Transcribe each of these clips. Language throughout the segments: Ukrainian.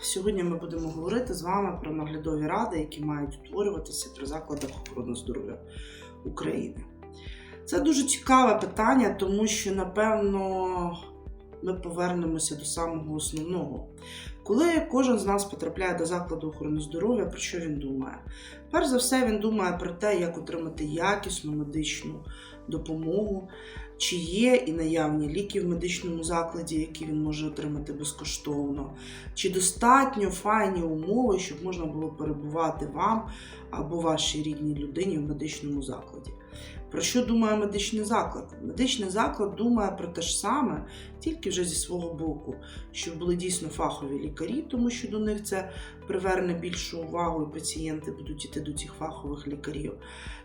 Сьогодні ми будемо говорити з вами про наглядові ради, які мають утворюватися при закладах охорони здоров'я України. Це дуже цікаве питання, тому що, напевно, ми повернемося до самого основного. Коли кожен з нас потрапляє до закладу охорони здоров'я, про що він думає? Перш за все, він думає про те, як отримати якісну медичну допомогу, чи є і наявні ліки в медичному закладі, які він може отримати безкоштовно, чи достатньо файні умови, щоб можна було перебувати вам або вашій рідній людині в медичному закладі. Про що думає медичний заклад? Медичний заклад думає про те ж саме, тільки вже зі свого боку, щоб були дійсно фахові лікарі, тому що до них це приверне більшу увагу, і пацієнти будуть йти до цих фахових лікарів,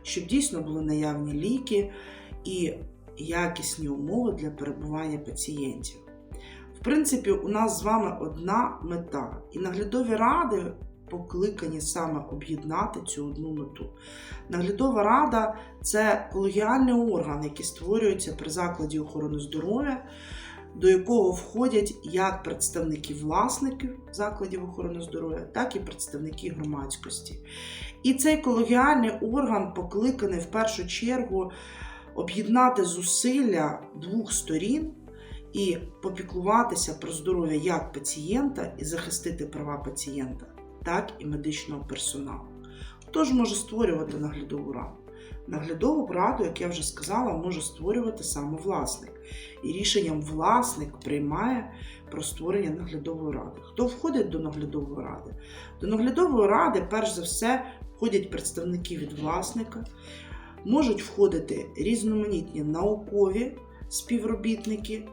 щоб дійсно були наявні ліки і якісні умови для перебування пацієнтів. В принципі, у нас з вами одна мета, і наглядові ради покликані саме об'єднати цю одну мету. Наглядова рада це колегіальний орган, який створюється при закладі охорони здоров'я, до якого входять як представники власників закладів охорони здоров'я, так і представники громадськості. І цей колегіальний орган покликаний в першу чергу об'єднати зусилля двох сторін і попіклуватися про здоров'я як пацієнта і захистити права пацієнта, так і медичного персоналу. Хто ж може створювати наглядову раду? Наглядову раду, як я вже сказала, може створювати саме власник. І рішенням власник приймає про створення наглядової ради. Хто входить до наглядової ради? До наглядової ради, перш за все, входять представники від власника, можуть входити різноманітні наукові співробітники,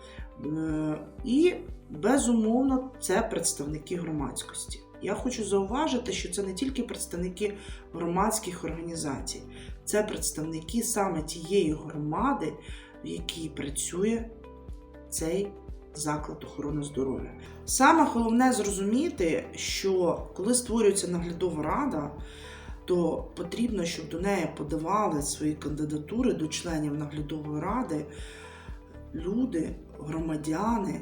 е, і, безумовно, це представники громадськості. Я хочу зауважити, що це не тільки представники громадських організацій, це представники саме тієї громади, в якій працює цей заклад охорони здоров'я. Саме головне зрозуміти, що коли створюється наглядова рада, то потрібно, щоб до неї подавали свої кандидатури до членів наглядової ради люди, громадяни,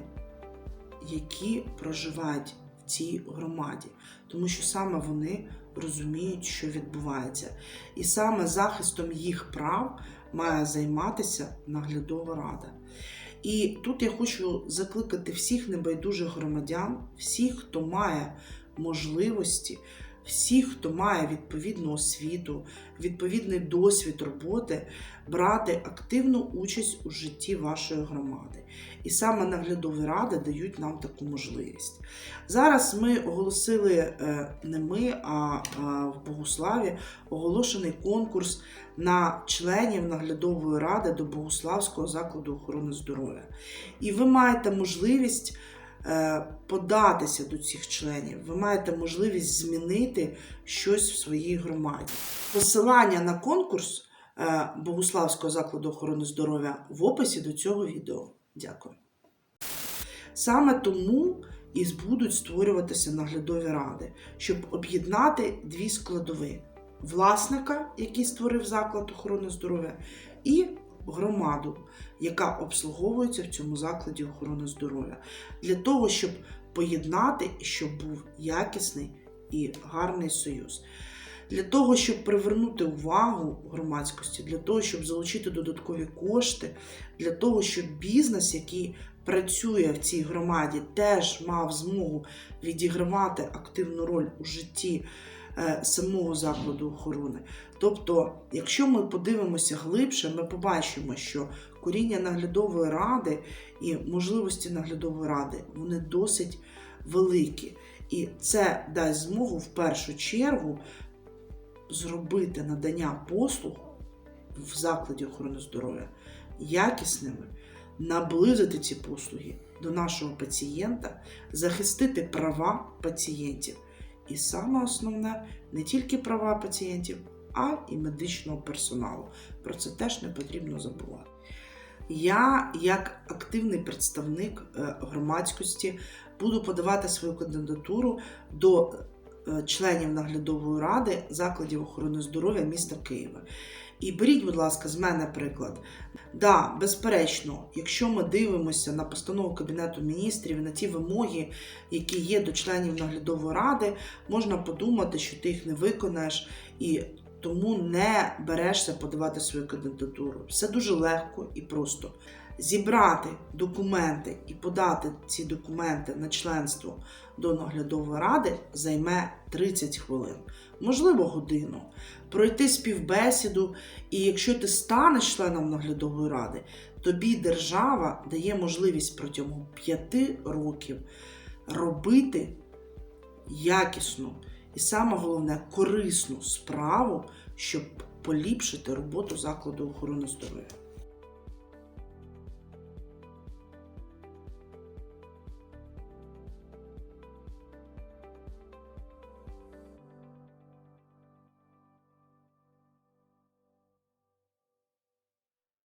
які проживають цій громаді, тому що саме вони розуміють, що відбувається, і саме захистом їх прав має займатися наглядова рада. І тут я хочу закликати всіх небайдужих громадян, всіх, хто має можливості, всіх, хто має відповідну освіту, відповідний досвід роботи, брати активну участь у житті вашої громади. І саме наглядові ради дають нам таку можливість. Зараз ми оголосили е, не ми, а в Богуславі оголошений конкурс на членів наглядової ради до Богуславського закладу охорони здоров'я. І ви маєте можливість. Е, Податися до цих членів, ви маєте можливість змінити щось в своїй громаді. Посилання на конкурс е, Богуславського закладу охорони здоров'я в описі до цього відео. Дякую. Саме тому і будуть створюватися наглядові ради, щоб об'єднати дві складові: власника, який створив заклад охорони здоров'я, і громаду, яка обслуговується в цьому закладі охорони здоров'я, для того, щоб поєднати, щоб був якісний і гарний союз. Для того, щоб привернути увагу громадськості, для того, щоб залучити додаткові кошти, для того, щоб бізнес, який працює в цій громаді, теж мав змогу відігравати активну роль у житті самого закладу охорони. Тобто, якщо ми подивимося глибше, ми побачимо, що коріння наглядової ради і можливості наглядової ради вони досить великі. І це дасть змогу в першу чергу зробити надання послуг в закладі охорони здоров'я якісними, наблизити ці послуги до нашого пацієнта, захистити права пацієнтів. І саме основне не тільки права пацієнтів, а і медичного персоналу. Про це теж не потрібно забувати. Я, як активний представник е, громадськості, буду подавати свою кандидатуру до членів наглядової ради закладів охорони здоров'я міста Києва. І беріть, будь ласка, з мене приклад. Да, безперечно, якщо ми дивимося на постанову Кабінету міністрів на ті вимоги, які є до членів наглядової ради, можна подумати, що ти їх не виконаєш і тому не берешся подавати свою кандидатуру. Все дуже легко і просто. Зібрати документи і подати ці документи на членство до наглядової ради займе 30 хвилин, можливо, годину. Пройти співбесіду, і якщо ти станеш членом наглядової ради, тобі держава дає можливість протягом 5 років робити якісну і саме головне корисну справу, щоб поліпшити роботу закладу охорони здоров'я.